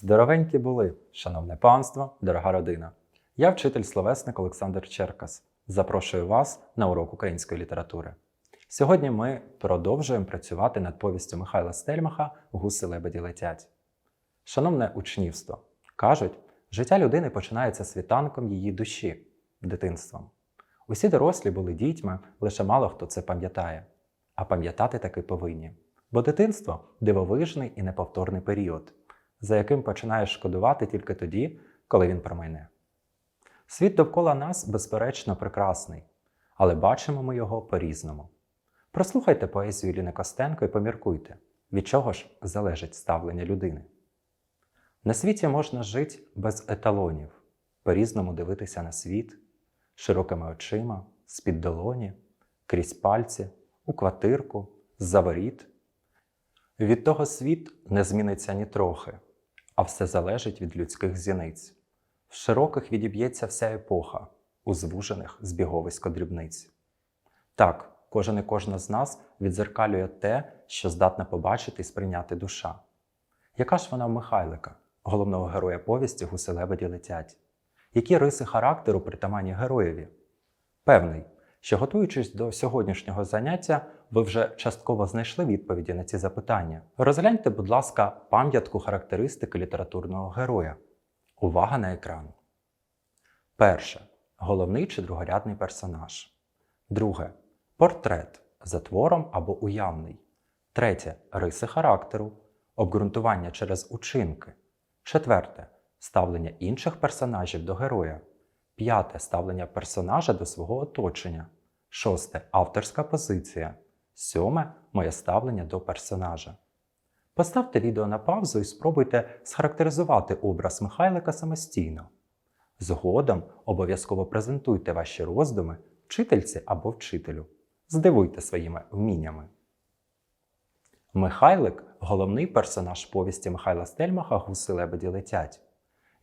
Здоровенькі були, шановне панство, дорога родина. Я вчитель словесник Олександр Черкас. Запрошую вас на урок української літератури. Сьогодні ми продовжуємо працювати над повістю Михайла Стельмаха Гуси лебеді летять. Шановне учнівство, кажуть, життя людини починається світанком її душі, дитинством. Усі дорослі були дітьми, лише мало хто це пам'ятає. А пам'ятати таки повинні. Бо дитинство дивовижний і неповторний період, за яким починаєш шкодувати тільки тоді, коли він промайне. Світ довкола нас, безперечно, прекрасний, але бачимо ми його по-різному. Прослухайте поезію Ліни Костенко і поміркуйте, від чого ж залежить ставлення людини. На світі можна жити без еталонів, по-різному дивитися на світ, широкими очима, з-під долоні, крізь пальці, у квартирку, з-за воріт. Від того світ не зміниться ні трохи, а все залежить від людських зіниць. В широких відіб'ється вся епоха, у звужених збіговисько дрібниць. Так, кожен і кожна з нас відзеркалює те, що здатна побачити і сприйняти душа. Яка ж вона в Михайлика, головного героя повісті Гуси лебеді летять? Які риси характеру притаманні героєві? Певний, що готуючись до сьогоднішнього заняття, ви вже частково знайшли відповіді на ці запитання. Розгляньте, будь ласка, пам'ятку характеристики літературного героя. Увага на екран. Перше. Головний чи другорядний персонаж. Друге. Портрет за твором або уявний. Третє. Риси характеру. Обґрунтування через учинки. Четверте. Ставлення інших персонажів до героя. П'яте ставлення персонажа до свого оточення. Шосте авторська позиція. Сьоме моє ставлення до персонажа. Поставте відео на паузу і спробуйте схарактеризувати образ Михайлика самостійно. Згодом обов'язково презентуйте ваші роздуми вчительці або вчителю. Здивуйте своїми вміннями. Михайлик головний персонаж повісті Михайла Стельмаха Гуси лебеді летять.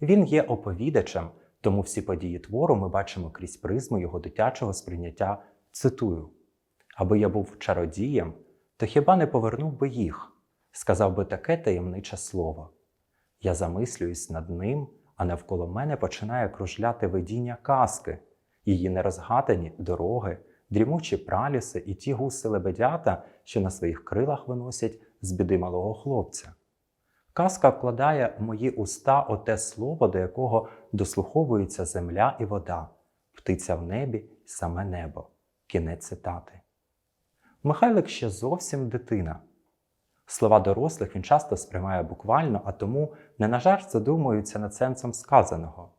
Він є оповідачем, тому всі події твору ми бачимо крізь призму його дитячого сприйняття. Цитую: Аби я був чародієм, то хіба не повернув би їх, сказав би таке таємниче слово. Я замислююсь над ним, а навколо мене починає кружляти видіння казки, її нерозгадані дороги, дрімучі праліси і ті гуси лебедята, що на своїх крилах виносять з біди малого хлопця. Казка вкладає в мої уста оте слово, до якого дослуховується земля і вода, птиця в небі саме небо. Кінець цитати. Михайлик ще зовсім дитина. Слова дорослих він часто сприймає буквально, а тому не на жарт задумується над сенсом сказаного.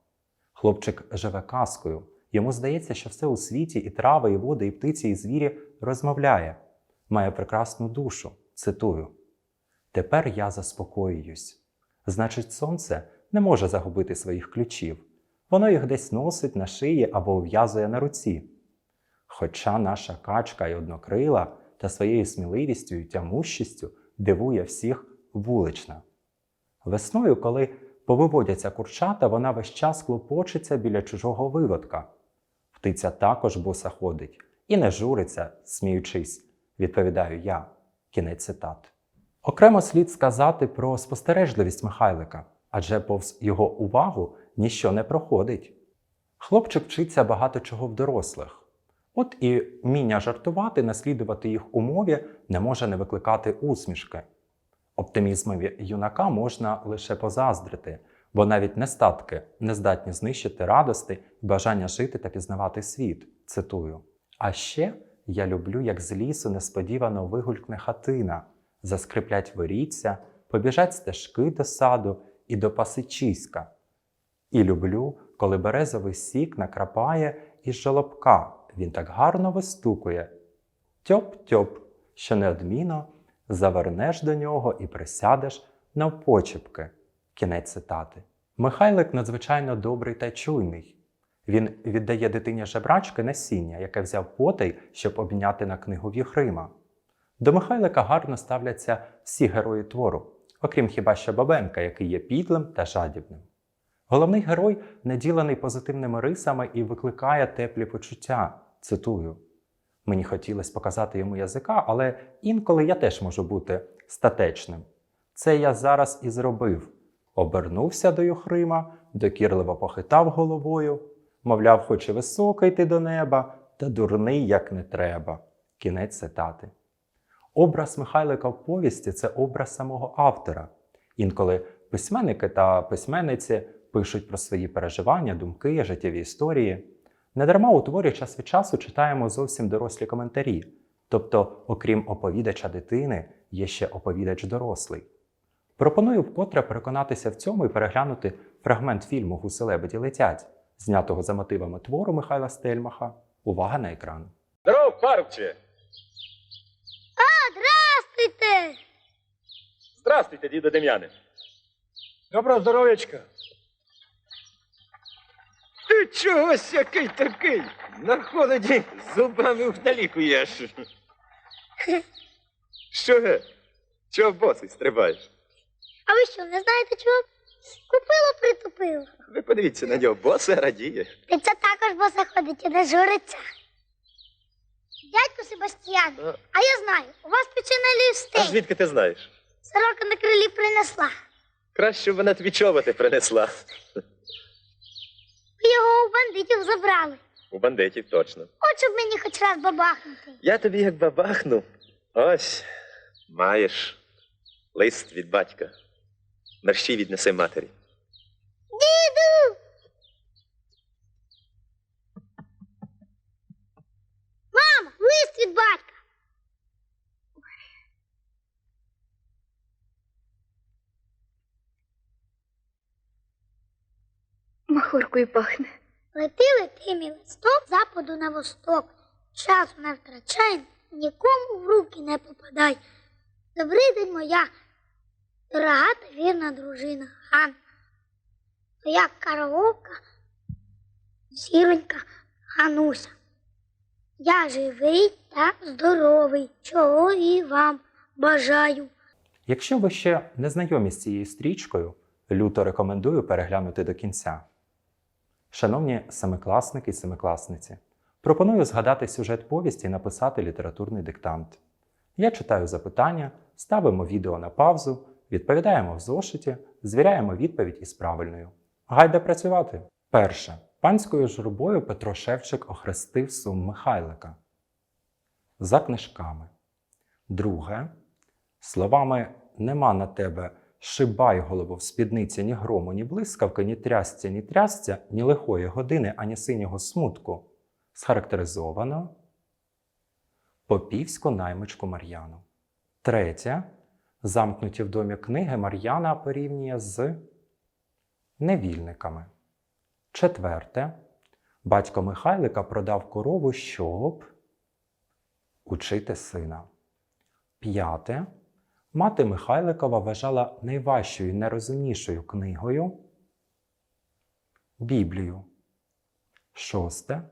Хлопчик живе казкою. Йому здається, що все у світі, і трави, і води, і птиці, і звірі розмовляє, має прекрасну душу. Цитую. Тепер я заспокоююсь. Значить, сонце не може загубити своїх ключів. Воно їх десь носить на шиї або ув'язує на руці. Хоча наша качка й однокрила та своєю сміливістю і тямущістю дивує всіх вулична. Весною, коли повиводяться курчата, вона весь час клопочеться біля чужого виводка. Птиця також боса ходить і не журиться, сміючись, відповідаю я. Кінець цитати. Окремо слід сказати про спостережливість Михайлика, адже повз його увагу ніщо не проходить. Хлопчик вчиться багато чого в дорослих. От і вміння жартувати, наслідувати їх умові не може не викликати усмішки. Оптимізмові юнака можна лише позаздрити, бо навіть нестатки не здатні знищити радости і бажання жити та пізнавати світ. Цитую. А ще я люблю, як з лісу несподівано вигулькне хатина, заскриплять воріться, побіжать стежки до саду і до пасичиська. І люблю, коли березовий сік накрапає із жолобка він так гарно вистукує. Тьоп-тьоп, що неодмінно завернеш до нього і присядеш навпочепки. Кінець цитати. Михайлик надзвичайно добрий та чуйний. Він віддає дитині жебрачки насіння, яке взяв потай, щоб обміняти на книгу Єхрима. До Михайлика гарно ставляться всі герої твору, окрім хіба що Бабенка, який є підлим та жадібним. Головний герой наділений позитивними рисами і викликає теплі почуття. Цитую: мені хотілося показати йому язика, але інколи я теж можу бути статечним. Це я зараз і зробив. Обернувся до Юхрима, докірливо похитав головою, мовляв, хоче високо йти до неба, та дурний, як не треба. Кінець цитати. Образ Михайлика в повісті це образ самого автора. Інколи письменники та письменниці пишуть про свої переживання, думки, життєві історії. Недарма у творі час від часу читаємо зовсім дорослі коментарі. Тобто, окрім оповідача дитини, є ще оповідач дорослий. Пропоную вкотре переконатися в цьому і переглянути фрагмент фільму Гуси лебеді летять, знятого за мотивами твору Михайла Стельмаха. Увага на екран. Здоров, парубче! Здравствуйте! Здравствуйте, діду Дем'яне. Доброго здоров'ячка. Ти чогось який такий? На холоді зубами вдалі куєш. Що ге? Чого босий стрибаєш? А ви що, не знаєте чого? Купило притупило. Ви подивіться на нього, босе радіє. Та це також боса ходить і не журиться. Дядько Себастьян, А. а я знаю, у вас печений А звідки ти знаєш? Сорока на крилі принесла. Краще б вона тобі чоботи принесла. Ви його у бандитів забрали. У бандитів точно. От щоб мені хоч раз бабахнути. Я тобі як бабахну. Ось, маєш лист від батька. Мерщій віднеси матері. Діду! Мама, лист від батька. Махоркою пахне. Лети, лети, мій листок западу на восток. Часу не втрачай, нікому в руки не попадай. Добрий день, моя дорога та вірна дружина Ганна. Твоя караока, зіронька Гануся. Я живий та здоровий, чого і вам бажаю. Якщо ви ще не знайомі з цією стрічкою, люто рекомендую переглянути до кінця. Шановні семикласники і семикласниці, пропоную згадати сюжет повісті і написати літературний диктант. Я читаю запитання, ставимо відео на паузу, відповідаємо в зошиті, звіряємо відповідь із правильною. Гайда працювати! Перше. Панською журбою Петро Шевчик охрестив сум Михайлика. За книжками. Друге. Словами нема на тебе шибай голову в спідниці ні грому, ні блискавки, ні трясця, ні трясця, ні лихої години, ані синього смутку. Схарактеризовано Попівську наймичку Мар'яну. Третє. Замкнуті в домі книги Мар'яна порівнює з невільниками. Четверте. Батько Михайлика продав корову, щоб учити сина. П'яте. Мати Михайликова вважала найважчою найрозумнішою книгою Біблію. Шосте.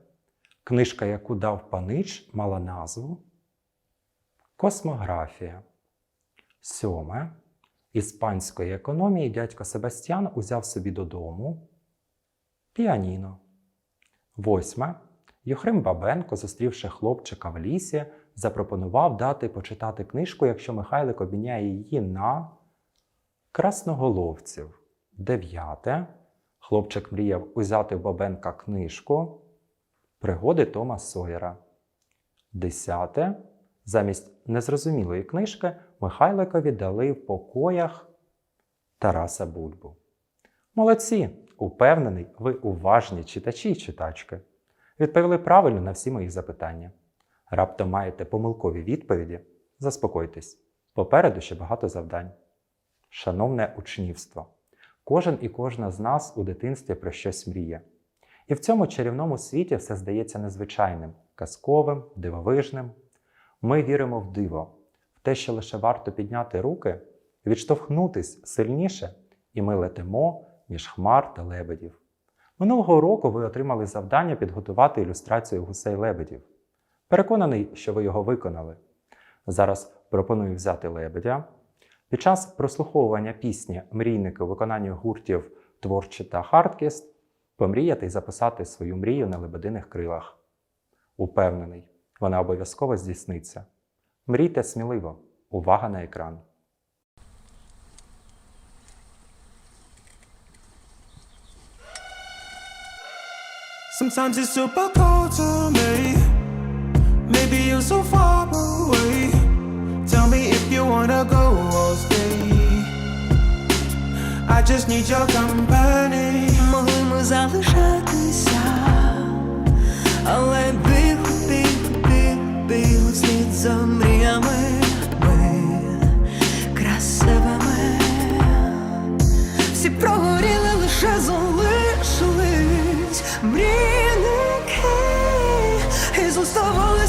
Книжка, яку дав панич, мала назву Космографія. Сьоме. Іспанської економії дядько Себастьян узяв собі додому піаніно. Восьме. Юхрим Бабенко, зустрівши хлопчика в лісі, запропонував дати почитати книжку, якщо Михайлик обміняє її на красноголовців. Дев'яте. Хлопчик мріяв узяти в Бабенка книжку Пригоди Тома Сойера. Десяте. Замість незрозумілої книжки Михайликові дали в покоях Тараса Бульбу. Молодці! Упевнений, ви уважні читачі і читачки. Відповіли правильно на всі мої запитання. Раптом маєте помилкові відповіді? Заспокойтесь. Попереду ще багато завдань. Шановне учнівство, кожен і кожна з нас у дитинстві про щось мріє. І в цьому чарівному світі все здається незвичайним, казковим, дивовижним. Ми віримо в диво, в те, що лише варто підняти руки, відштовхнутись сильніше, і ми летимо між хмар та лебедів. Минулого року ви отримали завдання підготувати ілюстрацію гусей лебедів. Переконаний, що ви його виконали. Зараз пропоную взяти лебедя. Під час прослуховування пісні мрійники у виконанні гуртів творчі та хардкіст помріяти і записати свою мрію на лебединих крилах. Упевнений, вона обов'язково здійсниться. Мрійте сміливо. Увага на екран! Sometimes it's super cold to me Maybe you're so far away. Tell me if you wanna go or stay. I just need your company. Могли ми залишатися, але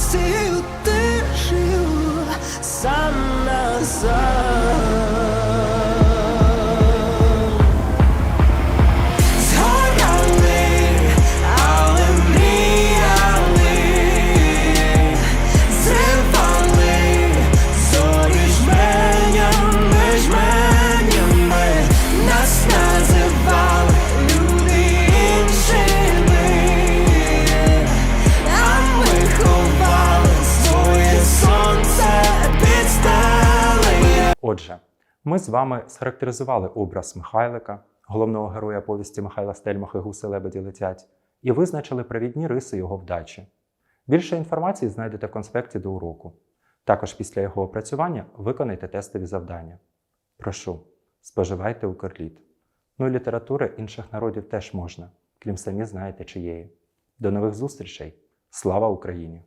зоставались цією тишею сам на Отже, ми з вами схарактеризували образ Михайлика, головного героя повісті Михайла Стельмаха Гуси лебеді летять, і визначили провідні риси його вдачі. Більше інформації знайдете в конспекті до уроку. Також після його опрацювання виконайте тестові завдання. Прошу, споживайте укрліт. Ну і літератури інших народів теж можна, крім самі знаєте чиєї. До нових зустрічей! Слава Україні!